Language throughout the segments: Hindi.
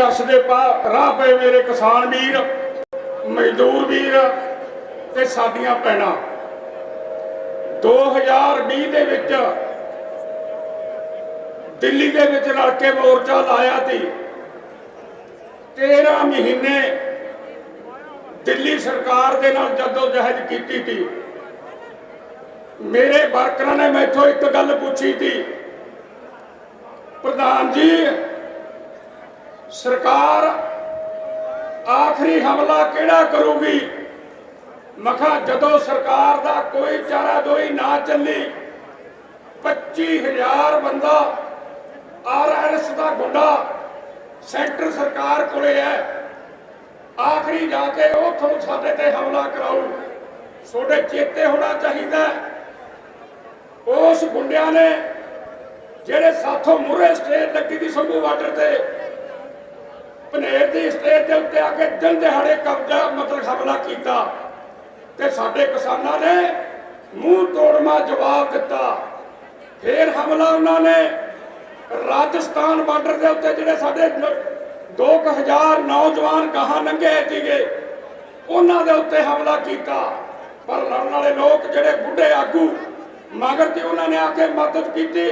ਸੰਘਰਸ਼ ਦੇ ਰਾਹ ਪਏ ਮੇਰੇ ਕਿਸਾਨ ਵੀਰ, ਮਜ਼ਦੂਰ ਵੀਰ ਤੇ ਸਾਡੀਆਂ ਭੈਣਾਂ। 2020 ਦੇ ਵਿੱਚ ਦਿੱਲੀ ਦੇ ਵਿੱਚ ਰਲ ਕੇ ਮੋਰਚਾ ਲਾਇਆ ਸੀ। 13 ਮਹੀਨੇ ਦਿੱਲੀ ਸਰਕਾਰ ਦੇ ਨਾਲ ਜਦੋਂ ਜਹਿਦ ਕੀਤੀ ਸੀ। ਮੇਰੇ ਵਰਕਰਾਂ ਨੇ ਮੈਥੋਂ ਇੱਕ ਗੱਲ ਪੁੱਛੀ ਸੀ। ਪ੍ਰਧਾਨ ਜੀ ਸਰਕਾਰ ਆਖਰੀ ਹਮਲਾ ਕਿਹੜਾ ਕਰੂਗੀ? ਮਖਾ ਜਦੋਂ ਸਰਕਾਰ ਦਾ ਕੋਈ ਚਾਰਾ ਦੋਈ ਨਾ ਚੱਲੀ 25000 ਬੰਦਾ ਆਰਐਸ ਦਾ ਗੁੰਡਾ ਸੈਂਟਰ ਸਰਕਾਰ ਕੋਲੇ ਹੈ। ਆਖਰੀ ਜਾ ਕੇ ਉਹ ਤੁਹਾਨੂੰ ਸਾਡੇ ਤੇ ਹਮਲਾ ਕਰਾਉ ਤੁਹਾਡੇ ਚੇਤੇ ਹੋਣਾ ਚਾਹੀਦਾ ਉਸ ਗੁੰਡਿਆਂ ਨੇ ਜਿਹੜੇ ਸਾਥੋਂ ਮੁਰੇ ਸਟੇਜ ਲੱਗੀ ਦੀ ਸੰਭੂ ਬਾਰਡਰ ਤੇ ਪਨੇਰ ਦੀ ਸਟੇਜ ਦੇ ਉੱਤੇ ਆ ਕੇ ਦਿਨ ਦਿਹਾੜੇ ਕਬਜ਼ਾ ਮਤਲਬ ਹਮਲਾ ਕੀਤਾ ਤੇ ਸਾਡੇ ਕਿਸਾਨਾਂ ਨੇ ਮੂੰਹ ਤੋੜਮਾ ਜਵਾਬ ਦਿੱਤਾ। ਫਿਰ ਹਮਲਾ ਉਹਨਾਂ ਨੇ। ਰਾਜਸਥਾਨ ਬਾਰਡਰ ਦੇ ਉੱਤੇ ਜਿਹੜੇ ਸਾਡੇ 2000 ਨੌਜਵਾਨ ਗਾਹਾਂ ਲੰਘੇ ਸੀਗੇ, ਉਹਨਾਂ ਦੇ ਉੱਤੇ ਹਮਲਾ ਕੀਤਾ। ਪਰ ਲੜਨ ਵਾਲੇ ਲੋਕ ਜਿਹੜੇ ਬੁੱਢੇ ਆਗੂ, ਮਗਰ ਤੇ ਉਹਨਾਂ ਨੇ ਆ ਕੇ ਮਦਦ ਕੀਤੀ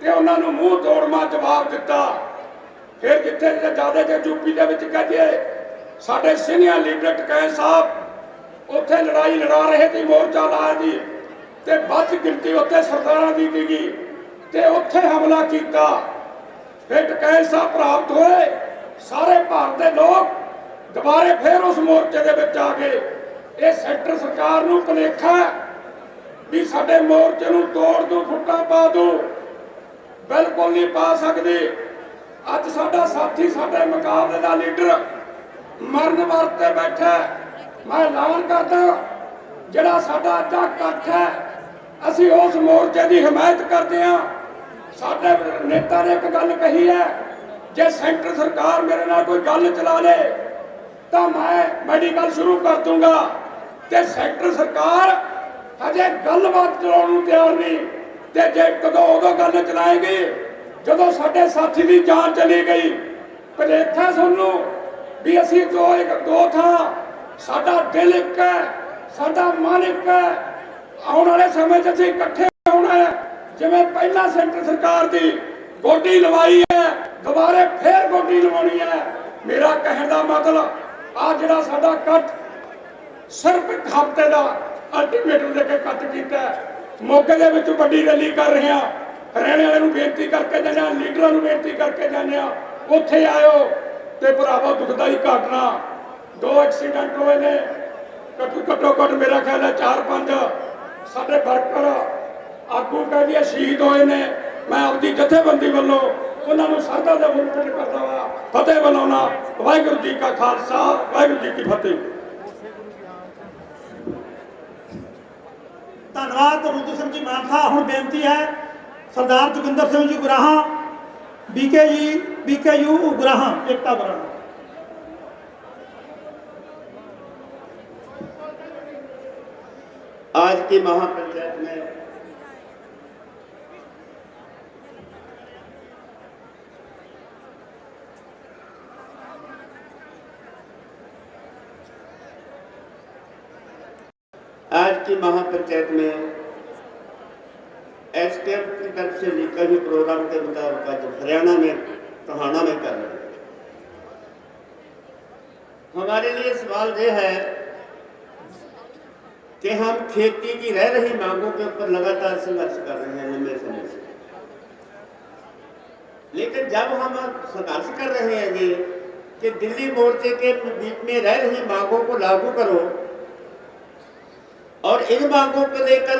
ਤੇ ਉਹਨਾਂ ਨੂੰ ਮੂੰਹ ਤੋੜਮਾ ਜਵਾਬ ਦਿੱਤਾ। ਫਿਰ ਜਿੱਥੇ ਜ਼ਿਆਦਾ ਜੇ ਯੂਪੀ ਦੇ ਵਿੱਚ ਕਹਦੇ ਸਾਡੇ ਸੀਨੀਅਰ ਲੀਡਰ ਟਕੈ ਸਾਹਿਬ, ਉੱਥੇ ਲੜਾਈ ਲੜਾ ਰਹੇ ਸੀ, ਮੋਰਚਾ ਲਾਇਆ ਜੀ ਤੇ ਵੱਧ ਗਿਣਤੀ ਉੱਥੇ ਸਰਦਾਰਾਂ ਦੀ ਸੀਗੀ, ਤੇ ਉੱਥੇ ਹਮਲਾ ਕੀਤਾ। ਫਿਰ ਟਕੈ ਸਾਹਿਬ ਪ੍ਰਾਪਤ ਹੋਏ, ਸਾਰੇ ਭਾਰਤ ਦੇ ਲੋਕ ਦੁਬਾਰੇ ਫਿਰ ਉਸ ਮੋਰਚੇ ਦੇ ਵਿੱਚ ਆ ਗਏ। ਇਹ ਸੈਂਟਰ ਸਰਕਾਰ ਨੂੰ ਭੁਲੇਖਾ ਵੀ ਸਾਡੇ ਮੋਰਚੇ ਨੂੰ ਤੋੜ ਦੂ, ਫੁੱਟਾਂ ਪਾ ਦੋ, ਬਿਲਕੁਲ ਨਹੀਂ ਪਾ ਸਕਦੇ। ਅੱਜ ਸਾਡਾ ਸਾਥੀ ਸਾਡੇ ਮੁਕਾਬਲੇ ਦਾ ਲੀਡਰ ਮਰਨ ਵਰਤੇ ਬੈਠਾ ਮੈਂ ਐਲਾਨ ਕਰਦਾ ਜਿਹੜਾ ਸਾਡਾ ਅੱਜ ਦਾ ਇਕੱਠ ਹੈ, ਅਸੀਂ ਉਸ ਮੋਰਚੇ ਦੀ ਹਮਾਇਤ ਕਰਦੇ ਹਾਂ। ਸਾਡੇ ਨੇਤਾ ਨੇ ਇੱਕ ਗੱਲ ਕਹੀ ਹੈ, ਜੇ ਸੈਂਟਰ ਸਰਕਾਰ ਮੇਰੇ ਨਾਲ ਕੋਈ ਗੱਲ ਚਲਾ ਲੇ, ਤਾਂ ਮੈਂ ਮੈਡੀਕਲ ਸ਼ੁਰੂ ਕਰ ਦੂੰਗਾ। ਤੇ ਸੈਂਟਰ ਸਰਕਾਰ ਹਜੇ ਗੱਲਬਾਤ ਚਲਾਉਣ ਨੂੰ ਤਿਆਰ ਨਹੀਂ, ਤੇ ਜੇ ਕਦੋਂ ਉਦੋਂ ਗੱਲ ਚਲਾਏਗੀ ਜਦੋਂ ਸਾਡੇ ਸਾਥੀ ਦੀ ਜਾਨ ਚਲੀ ਗਈ ਭਲੇਖਾ ਸਾਨੂੰ ਵੀ ਅਸੀਂ ਦੋ ਇੱਕ ਦੋ ਥਾਂ, ਸਾਡਾ ਦਿਲ ਇੱਕ ਹੈ, ਸਾਡਾ ਮਨ ਇੱਕ ਹੈ। ਆਉਣ ਵਾਲੇ ਸਮੇਂ 'ਚ ਅਸੀਂ ਇਕੱਠੇ ਹੋਣਾ ਹੈ। ਜਿਵੇਂ ਪਹਿਲਾਂ ਸੈਂਟਰ ਸਰਕਾਰ ਦੀ ਗੋਡੀ ਲਵਾਈ ਹੈ, ਦੁਬਾਰੇ ਫੇਰ ਗੋਡੀ ਲਵਾਉਣੀ ਹੈ। ਮੇਰਾ ਕਹਿਣ ਦਾ ਮਤਲਬ, ਆ ਜਿਹੜਾ ਸਾਡਾ ਇਕੱਠ ਸਿਰਫ ਇੱਕ ਹਫ਼ਤੇ ਦਾ ਅਲਟੀਮੇਟਮ ਦੇ ਕੇ ਕੱਟ ਕੀਤਾ ਮੌਕੇ ਦੇ ਵਿੱਚ ਵੱਡੀ ਰੈਲੀ ਕਰ ਰਹੇ ਹਾਂ। ਹਰਿਆਣੇ ਵਾਲੇ ਨੂੰ ਬੇਨਤੀ ਕਰਕੇ ਜਾਂਦੇ ਹਾਂ, ਲੀਡਰਾਂ ਨੂੰ ਬੇਨਤੀ ਕਰਕੇ ਜਾਂਦੇ ਹਾਂ। ਉੱਥੇ ਆਇਓ ਤੇ ਭਰਾਵਾ ਭਰਾਵੋ ਹੀ ਘਟਨਾ, ਦੋ ਐਕਸੀਡੈਂਟ ਹੋਏ ਨੇ। ਘੱਟੋ ਘੱਟੋ ਘੱਟ ਮੇਰਾ ਖਿਆਲ ਹੈ 4-5 ਸਾਡੇ ਵਰਕਰ ਆਗੂ ਕਹਿੰਦੇ ਸ਼ਹੀਦ ਹੋਏ ਨੇ। ਮੈਂ ਆਪਦੀ ਜਥੇਬੰਦੀ ਵੱਲੋਂ ਉਹਨਾਂ ਨੂੰ ਸਰਦਾ ਦਾ ਮੁਕਤ ਕਰਦਾ ਵਾ। ਫਤਿਹ ਬਣਾਉਣਾ ਵਾਹਿਗੁਰੂ ਜੀ ਕਾ ਖਾਲਸਾ, ਵਾਹਿਗੁਰੂ ਜੀ ਕੀ ਫਤਿਹ। ਧੰਨਵਾਦ ਰੁੱਤੂ ਸਿੰਘ ਜੀ ਮਾਨਸਾ। ਹੁਣ ਬੇਨਤੀ ਹੈ Sardar Joginder Singh ji Gurahan BK ji BK U Gurahan Ekta Barana आज की महापंचायत में आज की महापंचायत में एसटीएफ की तरफ़ से लिखा हुए प्रोग्राम के मुताबिक आज हरियाणा में टहाना में कर रहे हैं। हमारे लिए सवाल यह है कि हम खेती की रह रही मांगों के ऊपर लगातार संघर्ष कर रहे हैं लंबे समय से लेकिन जब हम संघर्ष कर रहे हैं ये, कि दिल्ली मोर्चे के बीच में रह रही मांगों को लागू करो, और इन मांगों को लेकर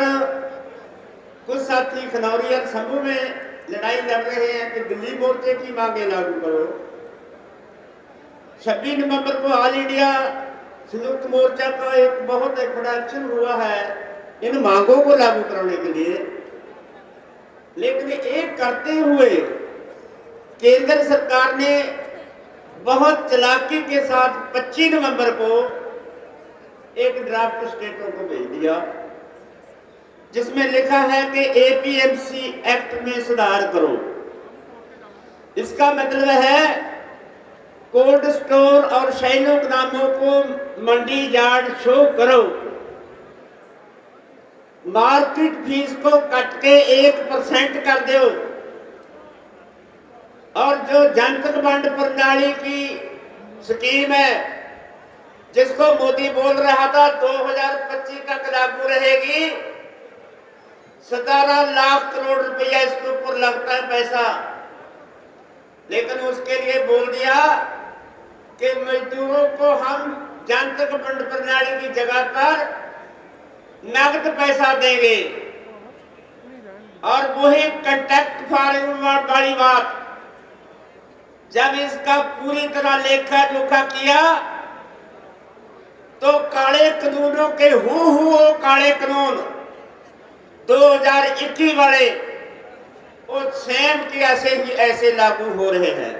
कुछ साथी खनौरी समूह में लड़ाई लड़ रहे हैं कि दिल्ली मोर्चे की मांगे लागू करो। 26 नवंबर को ऑल इंडिया संयुक्त मोर्चा का एक बहुत एक बड़ा एक्शन हुआ है इन मांगों को लागू कराने के लिए। लेकिन एक करते हुए केंद्र सरकार ने बहुत चलाकी के साथ 25 नवंबर को एक ड्राफ्ट स्टेटों को भेज दिया। जिसमें लिखा है कि एपीएमसी एक्ट में सुधार करो। इसका मतलब है कोल्ड स्टोर और शैलो गोदामों को मंडी यार्ड शो करो। मार्केट फ़ीस को कट के एक परसेंट कर दो। और जो जनतक बंड प्रणाली की स्कीम है, जिसको मोदी बोल रहा था 2025 तक लागू रहेगी सतारह लाख करोड़ रुपया इसके ऊपर लगता है पैसा। लेकिन उसके लिए बोल दिया कि मजदूरों को हम जनतक बंड प्रणाली की जगह पर नगद पैसा देंगे। और वही कंटेक्ट फ़ार्मिंग वाली बात, जब इसका पूरी तरह लेखा जोखा किया तो काले कानूनों के हु हु काले कानून। 2021 वाले वो सेम की ऐसे ही ऐसे लागू हो रहे हैं।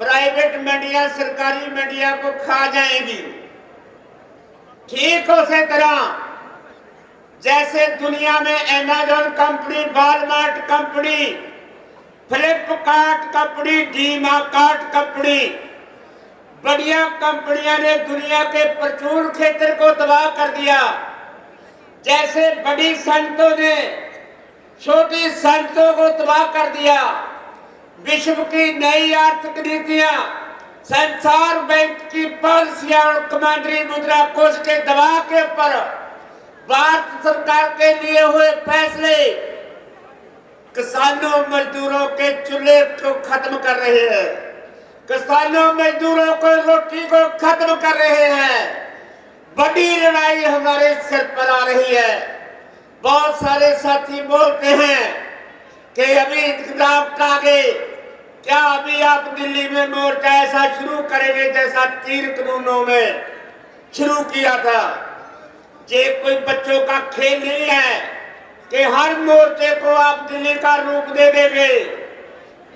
प्राइवेट मीडिया, सरकारी मीडिया को खा जाएगी। ठीक उसी तरह, जैसे दुनिया में Amazon company Walmart company Flipkart company DMart company, बढ़िया कंपनियाँ ने दुनिया के प्रचुर क्षेत्र को तबाह कर दिया। जैसे बड़ी संतों ने छोटी संतों को तबाह कर दिया, विश्व की नई आर्थिक नीतियाँ, संसार बैंक की पॉलिसियाँ और कमांडरी मुद्रा कोष के दबाव के ऊपर भारत सरकार के लिए हुए फैसले किसानों मजदूरों के चूल्हे को खत्म कर रहे हैं। किसानों मजदूरों को रोटी को खत्म कर रहे हैं। बड़ी लड़ाई हमारे सिर पर आ रही है। बहुत सारे साथी बोलते हैं कि अभी इंकलाब आगे, क्या अभी आप दिल्ली में मोर्चा ऐसा शुरू करेंगे जैसा तीन कानूनों में शुरू किया था? ये कोई बच्चों का खेल नहीं है कि हर मोर्चे को आप दिल्ली का रूप दे देंगे।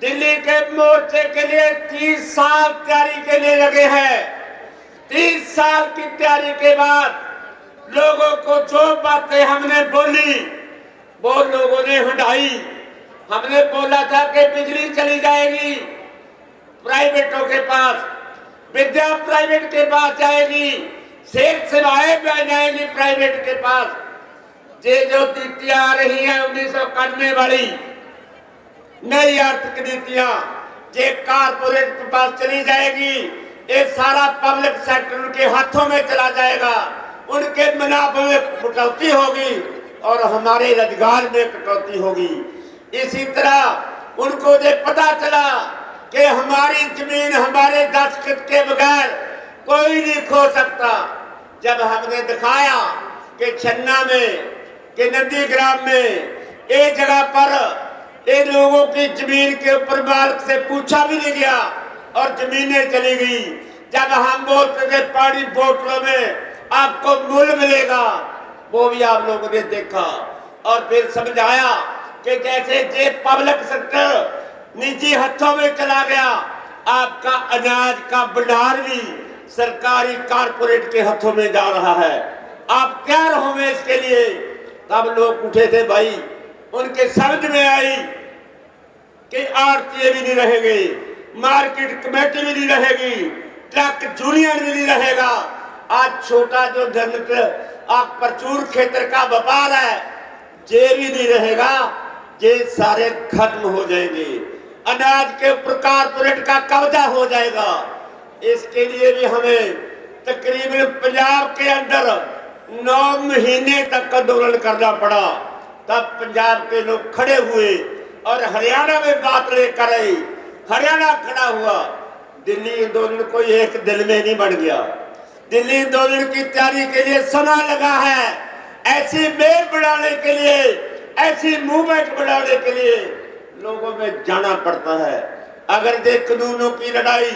दिल्ली के मोर्चे के लिए तीस साल तैयारी के लिए लगे हैं। तीस साल की तैयारी के बाद लोगों को जो बातें हमने बोली, वो लोगों ने हटाई हमने बोला था कि बिजली चली जाएगी, प्राइवेटों के पास, विद्या प्राइवेट के पास जाएगी, सेठ सेवाएँ भी आ जाएगी प्राइवेट के पास। ये जो नीतियाँ आ रही हैं उन्नीस सौ इक्यानवे वाली, नई आर्थिक नीतियाँ, ये कारपोरेट के पास चली जाएगी। ये सारा पब्लिक सेक्टर उनके हाथों में चला जाएगा। उनके मुनाफे में कटौती होगी और हमारे रोज़गार में कटौती होगी। इसी तरह उनको ये पता चला कि हमारी ज़मीन हमारे दस्तखत के बगैर कोई नहीं खो सकता। जब हमने दिखाया कि छन्ना में, कि नंदी ग्राम में एक जगह पर इन लोगों की ज़मीन के ऊपर मालिक से पूछा भी नहीं गया। और जमीनें चली गई। जब हम बोलते थे पानी बोतलों में, आपको मूल मिलेगा। वो भी आप लोगों ने देखा। और फिर समझाया कि जैसे ये पब्लिक सेक्टर निजी हाथों में चला गया, आपका अनाज का भंडार भी सरकारी कारपोरेट के हाथों में जा रहा है। आप क्या रहोगे इसके लिए? तब लोग उठे थे, भाई, उनके समझ में आई कि आरतीय भी नहीं रहेंगे। मार्केट कमेटी नहीं रहेगी, ट्रक यूनियन नहीं रहेगा। आज छोटा जो जनत आप प्रचुर क्षेत्र का व्यापार है ये भी नहीं रहेगा ये सारे खत्म हो जाएँगे। अनाज के कारपोरेट का कब्जा हो जाएगा। इसके लिए भी हमें तकरीबन पंजाब के अंदर नौ महीने तक आंदोलन करना पड़ा। तब पंजाब के लोग खड़े हुए और हरियाणा में बात लेकर आई हरियाणा खड़ा हुआ। दिल्ली आंदोलन कोई एक दिल में नहीं बढ़ गया। दिल्ली आंदोलन की तैयारी के लिए समय लगा है। ऐसी मेल बनाने के लिए, ऐसी मूवमेंट बनाने के लिए लोगों में जाना पड़ता है। अगर ये कानूनों की लड़ाई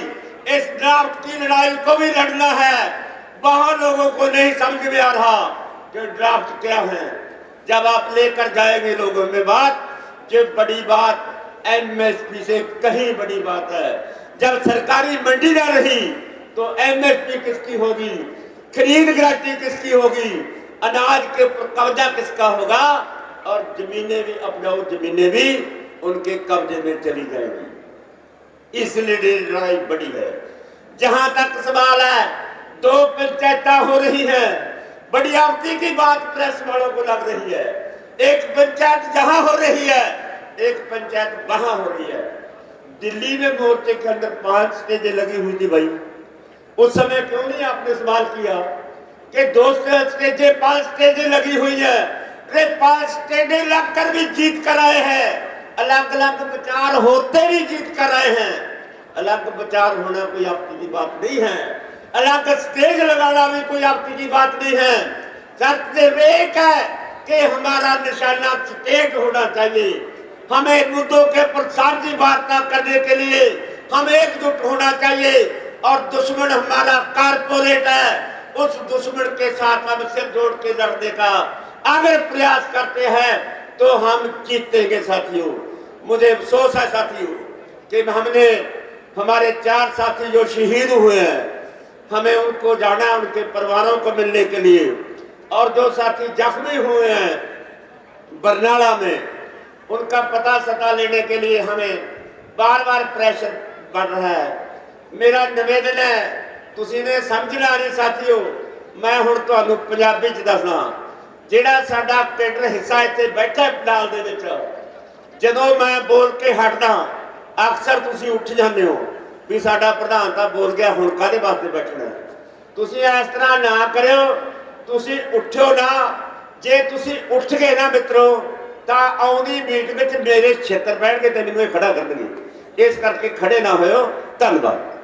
इस ड्राफ्ट की लड़ाई को भी लड़ना है बहुत लोगों को नहीं समझ में आ रहा कि ड्राफ्ट क्या है। जब आप लेकर जाएँगे लोगों में बात ये बड़ी बात एमएसपी से कहीं बड़ी बात है। जब सरकारी मंडी ना रही तो एमएसपी किसकी होगी? खरीद गारंटी किसकी होगी? अनाज के कब्जा किसका होगा? और जमीनें भी अपनाऊ जमीनें भी उनके कब्जे में चली जाएगी। इसलिए लड़ाई बड़ी है। जहाँ तक सवाल है, दो पंचायत हो रही है। बड़ी आपत्ति की बात प्रेस वालों को लग रही है। एक पंचायत जहाँ हो रही है एक पंचायत वहाँ हो रही है। दिल्ली में मोर्चे के अंदर पाँच स्टेजें लगी हुई थी भाई। उस समय क्यों नहीं आपने सवाल किया कि दो स्टेजें, पाँच स्टेजें लगी हुई है? अरे पाँच स्टेजें लगकर भी जीत कर आए हैं। अलग अलग विचार होते भी जीत कर आए हैं। अलग विचार होना कोई आपकी की बात नहीं है। अलग स्टेज लगाना भी कोई आपकी की बात नहीं है। शर्त सिर्फ़ एक है कि हमारा निशाना स्टेज होना चाहिए। हमें मुद्दों के प्रसार की वार्ता करने के लिए हम एकजुट होना चाहिए और दुश्मन हमारा कारपोरेट है। उस दुश्मन के साथ हम सिर जोड़ के लड़ने का अगर प्रयास करते हैं तो हम जीतेंगे साथियों। मुझे अफसोस है साथियों कि हमने, हमारे चार साथी जो शहीद हुए हैं, हमें उनको जाना, उनके परिवारों को मिलने के लिए। और जो साथी जख्मी हुए हैं, बरनाला में उनका पता सता लेने के लिए हमें बार बार प्रेशर बढ़ रहा है ਮੇਰਾ ਨਿਵੇਦਨ ਹੈ ਤੁਸੀਂ ਨੇ ਸਮਝਣਾ ਨਹੀਂ ਸਾਥੀਓ ਮੈਂ ਹੁਣ ਤੁਹਾਨੂੰ ਪੰਜਾਬੀ ਚ ਦੱਸਣਾ ਜਿਹੜਾ ਸਾਡਾ ਕੇਡਰ ਹਿੱਸਾ ਇੱਥੇ ਬੈਠਾ ਹੈ ਪੰਡਾਲ ਦੇ ਵਿੱਚ ਜਦੋਂ ਮੈਂ ਬੋਲ ਕੇ ਹਟਦਾ ਅਕਸਰ ਤੁਸੀਂ ਉੱਠ ਜਾਂਦੇ ਹੋ ਵੀ ਸਾਡਾ ਪ੍ਰਧਾਨ ਤਾਂ ਬੋਲ ਗਿਆ ਹੁਣ ਕਾਹਦੇ ਵਾਸਤੇ ਬੈਠਣਾ ਹੈ? ਤੁਸੀਂ ਇਸ ਤਰ੍ਹਾਂ ਨਾ ਕਰਿਓ ਤੁਸੀਂ ਉੱਠਿਓ ਨਾ ਜੇ ਤੁਸੀਂ ਉੱਠ ਗਏ ਨਾ ਮਿੱਤਰੋ ਤਾਂ ਆਉਂਦੀ ਮੀਟਿੰਗ ਵਿੱਚ ਮੇਰੇ ਛੇਤਰ ਬੈਠ ਕੇ ਤੇ ਮੈਨੂੰ ਇਹ ਖੜਾ ਕਰਨਗੇ ਇਸ ਕਰਕੇ ਖੜੇ ਨਾ ਹੋਇਓ। ਧੰਨਵਾਦ।